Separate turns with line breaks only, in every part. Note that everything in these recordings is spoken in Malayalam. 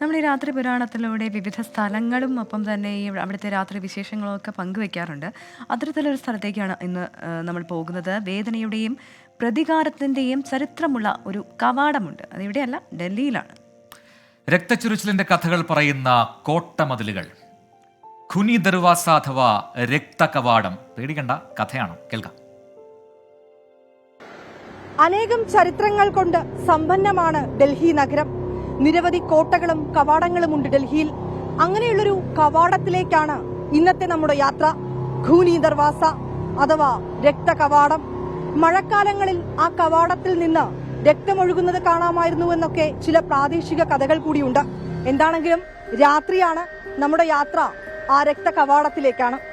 നമ്മൾ ഈ രാത്രി പുരാണത്തിലൂടെ വിവിധ സ്ഥലങ്ങളും ഒപ്പം തന്നെ ഈ അവിടുത്തെ രാത്രി വിശേഷങ്ങളും ഒക്കെ പങ്കുവെക്കാറുണ്ട്. അത്തരത്തിലൊരു സ്ഥലത്തേക്കാണ് ഇന്ന് നമ്മൾ പോകുന്നത്. വേദനയുടെയും പ്രതികാരത്തിന്റെയും ചരിത്രമുള്ള ഒരു കവാടമുണ്ട്. അത് ഇവിടെയല്ല ഡൽഹിയിലാണ്.
രക്തച്ചുരുച്ചിലിന്റെ കഥകൾ പറയുന്ന കോട്ടമതിലുകൾ. ഖുനി ദർവാസ അഥവാ രക്തകവാടം. പേടിക്കണ്ട കഥയാണ്? കേൾക്കാം.
അനേകം ചരിത്രങ്ങൾ കൊണ്ട് സമ്പന്നമാണ് ഡൽഹി നഗരം. നിരവധി കോട്ടകളും കവാടങ്ങളുമുണ്ട് ഡൽഹിയിൽ. അങ്ങനെയുള്ളൊരു കവാടത്തിലേക്കാണ് ഇന്നത്തെ നമ്മുടെ യാത്ര. ഖൂനി ദർവാസ അഥവാ രക്തകവാടം. മഴക്കാലങ്ങളിൽ ആ കവാടത്തിൽ നിന്ന് രക്തമൊഴുകുന്നത് കാണാമായിരുന്നു എന്നൊക്കെ ചില പ്രാദേശിക കഥകൾ കൂടിയുണ്ട്. എന്താണെങ്കിലും രാത്രിയാണ് നമ്മുടെ യാത്ര ആ രക്തകവാടത്തിലേക്കാണ്.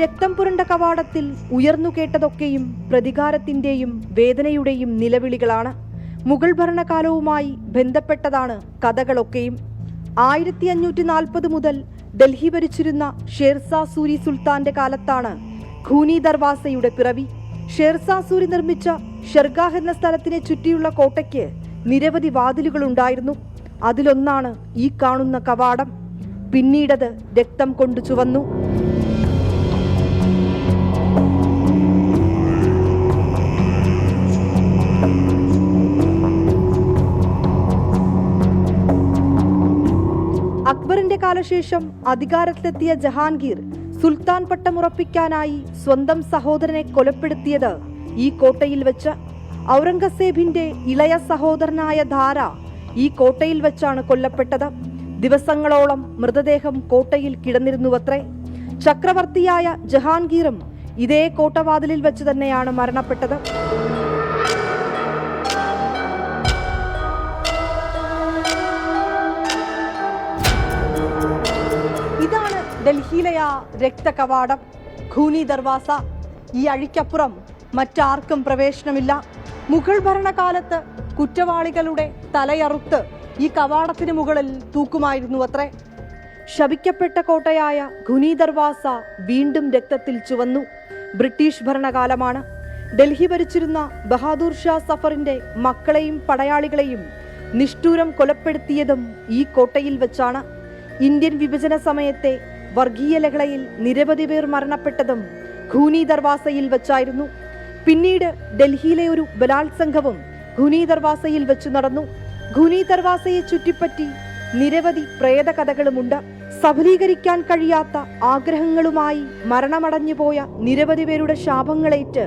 രക്തം പുരണ്ട കവാടത്തിൽ ഉയർന്നു കേട്ടതൊക്കെയും പ്രതികാരത്തിന്റെയും വേദനയുടെയും നിലവിളികളാണ്. മുഗൾ ഭരണകാലവുമായി ബന്ധപ്പെട്ടതാണ് കഥകളൊക്കെയും. ആയിരത്തി അഞ്ഞൂറ്റി നാൽപ്പത് മുതൽ ഡൽഹി ഭരിച്ചിരുന്ന ഷേർസാ സൂരി സുൽത്താന്റെ കാലത്താണ് ഖൂനി ദർവാസയുടെ പിറവി. ഷേർസാ സൂരി നിർമ്മിച്ച ഷെർഗാഹ് എന്ന സ്ഥലത്തിനെ ചുറ്റിയുള്ള കോട്ടയ്ക്ക് നിരവധി വാതിലുകൾ ഉണ്ടായിരുന്നു. അതിലൊന്നാണ് ഈ കാണുന്ന കവാടം. പിന്നീടത് രക്തം കൊണ്ടു ചുവന്നു. അക്ബറിന്റെ കാലശേഷം അധികാരത്തിലെത്തിയ ജഹാംഗീർ സുൽത്താൻ പട്ടമുറപ്പിക്കാനായി സ്വന്തം സഹോദരനെ കൊലപ്പെടുത്തിയത് ഈ കോട്ടയിൽ വെച്ച്. ഔറംഗസേബിന്റെ ഇളയ സഹോദരനായ ധാര ഈ കോട്ടയിൽ വെച്ചാണ് കൊല്ലപ്പെട്ടത്. ദിവസങ്ങളോളം മൃതദേഹം കോട്ടയിൽ കിടന്നിരുന്നുവത്രേ. ചക്രവർത്തിയായ ജഹാംഗീറും ഇതേ കോട്ടവാതിലിൽ വെച്ച് തന്നെയാണ് മരണപ്പെട്ടത്. ഡൽഹിയിലെ ആ രക്തകവാടം ഖൂനി ദർവാസ. ഈ അഴിക്കപ്പുറം മറ്റാർക്കും പ്രവേശനമില്ല. മുഗൾ ഭരണകാലത്ത് കുറ്റവാളികളുടെ തലയറുത്ത് ഈ കവാടത്തിന് മുകളിൽ തൂക്കുമായിരുന്നു അത്രേ ശപിക്കപ്പെട്ട കോട്ടയായ ഖുനി ദർവാസ വീണ്ടും രക്തത്തിൽ ചുവന്നു. ബ്രിട്ടീഷ് ഭരണകാലമാണ്. ഡൽഹി ഭരിച്ചിരുന്ന ബഹാദൂർ ഷാ സഫറിന്റെ മക്കളെയും പടയാളികളെയും നിഷ്ഠൂരം കൊലപ്പെടുത്തിയതും ഈ കോട്ടയിൽ വെച്ചാണ്. ഇന്ത്യൻ വിഭജന സമയത്തെ വർഗീയ ലഹളയിൽ നിരവധി പേർ മരണപ്പെട്ടതും ഖൂനി ദർവാസയിൽ വെച്ചായിരുന്നു. പിന്നീട് ഡൽഹിയിലെ ഒരു ബലാത്സംഗവും ഖുനി ദർവാസയിൽ വെച്ച് നടന്നു. ഖുനി ദർവാസയെ ചുറ്റിപ്പറ്റി നിരവധി പ്രേതകഥകളുമുണ്ട്. സഫലീകരിക്കാൻ കഴിയാത്ത ആഗ്രഹങ്ങളുമായി മരണമടഞ്ഞുപോയ നിരവധി പേരുടെ ശാപങ്ങളേറ്റ്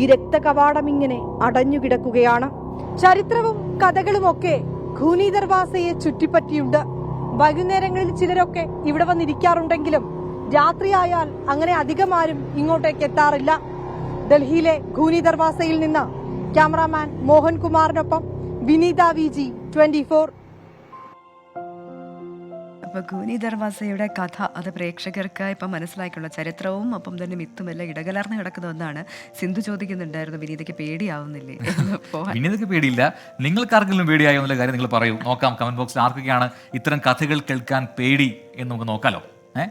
ഈ രക്തകവാടം ഇങ്ങനെ അടഞ്ഞുകിടക്കുകയാണ് ചരിത്രവും കഥകളുമൊക്കെ ഖൂനി ദർവാസയെ ചുറ്റിപ്പറ്റിയുണ്ട്. വൈകുന്നേരങ്ങളിൽ ചിലരൊക്കെ ഇവിടെ വന്നിരിക്കാറുണ്ടെങ്കിലും രാത്രിയായാൽ അങ്ങനെ അധികം ആരും ഇങ്ങോട്ടേക്ക് എത്താറില്ല. ഡൽഹിയിലെ ഖൂനി ദർവാസയിൽ നിന്ന് ക്യാമറാമാൻ മോഹൻകുമാറിനൊപ്പം വിനീത വി ജി ട്വന്റി
അപ്പോൾ ഗൂനി ദർവാസയുടെ കഥ അത് പ്രേക്ഷകർക്ക് ഇപ്പം മനസ്സിലാക്കിയുള്ള ചരിത്രവും ഒപ്പം തന്നെ മിത്തും എല്ലാം ഇടകലർന്ന് കിടക്കുന്ന ഒന്നാണ്. സിന്ധു ചോദിക്കുന്നുണ്ടായിരുന്നു വിനീതയ്ക്ക് പേടിയാവുന്നില്ലേ?
വിനീതയ്ക്ക് പേടിയില്ല. നിങ്ങൾക്ക് ആർക്കെങ്കിലും പേടിയായോ എന്നുള്ള കാര്യം നിങ്ങൾ പറയൂ. നോക്കാം കമന്റ് ബോക്സിൽ ആർക്കൊക്കെയാണ് ഇത്തരം കഥകൾ കേൾക്കാൻ പേടി എന്ന് നമുക്ക് നോക്കാലോ. ഏഹ്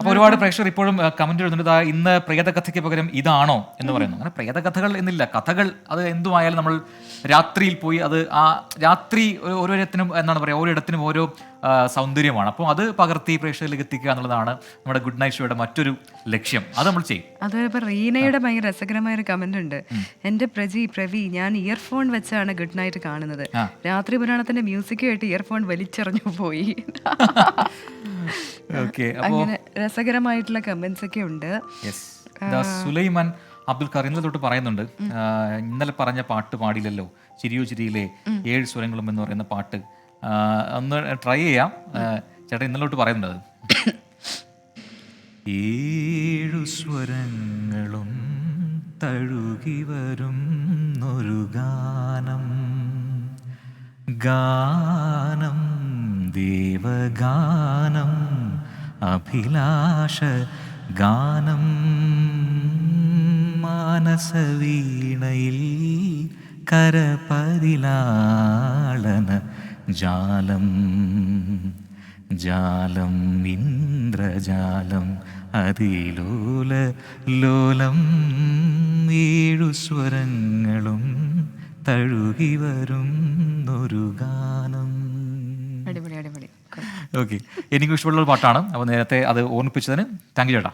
അപ്പൊ ഒരുപാട് പ്രേക്ഷകർ ഇപ്പോഴും കമന്റ് എഴുതുന്നുണ്ട് "ദാ ഇന്ന് പ്രേതകഥയ്ക്ക് പകരം ഇതാണോ എന്ന് പറയുന്നു. അങ്ങനെ പ്രേതകഥകൾ എന്നില്ല. കഥകൾ അത് എന്തുമായാലും നമ്മൾ രാത്രിയിൽ പോയി അത് ആ രാത്രി ഓരോരുത്തരും എന്താണ് പറയുക ഓരോയിടത്തിനും ഓരോ സൗന്ദര്യമാണ്. അപ്പോൾ അത് പകർത്തി പ്രേക്ഷകരിലേക്ക് എത്തിക്കുക എന്നുള്ളതാണ് നമ്മുടെ ഗുഡ് നൈറ്റ് ഷോയുടെ മറ്റൊരു ലക്ഷ്യം. അത് നമ്മൾ ചെയ്യും.
അതുപോലെ ഇപ്പൊ റീനയുടെ ഭയങ്കര രസകരമായ ഒരു കമന്റ് ഉണ്ട്. എന്റെ പ്രജി പ്രവി ഞാൻ ഇയർഫോൺ വെച്ചാണ് ഗുഡ് നൈറ്റ് കാണുന്നത്. രാത്രി പുരാണത്തിന്റെ മ്യൂസിക് കേട്ട് ഇയർഫോൺ വലിച്ചെറിഞ്ഞു പോയി. അങ്ങനെ രസകരമായിട്ടുള്ള കമന്റ്സ് ഒക്കെ ഉണ്ട്.
യെസ് ദാ സുലൈമാൻ അബ്ദുൽ ഖാർ ഇന്നലെ തൊട്ട് പറയുന്നുണ്ട്. ഇന്നലെ പറഞ്ഞ പാട്ട് പാടില്ലല്ലോ ചിരിയോ ചിരിയിലെ ഏഴ് സ്വരങ്ങളും എന്ന് പറയുന്ന പാട്ട്. ഒന്ന് ട്രൈ ചെയ്യാം. ചേട്ടൻ ചേട്ടാ ഇന്നലെ തൊട്ട് പറയുന്നുണ്ട്. ഏഴു സ്വരങ്ങളും തഴുകി വരും ഒരു ഗാനം. ഗാനം ദേവഗാനം. അഭിലാഷ ഗാനം മാനസവീണയിൽ കരപരിലാളന ജാലം ജാലം ഇന്ദ്രജാലം അതിലോല ലോലം ഏഴു സ്വരങ്ങളും തഴുകി വരുന്നൊരു ഗാനം. ഓക്കെ എനിക്കും ഇഷ്ടമുള്ള ഒരു പാട്ടാണ്. അപ്പോൾ നേരത്തെ അത് ഓർമ്മിപ്പിച്ചതിന് താങ്ക് യു ചേട്ടാ.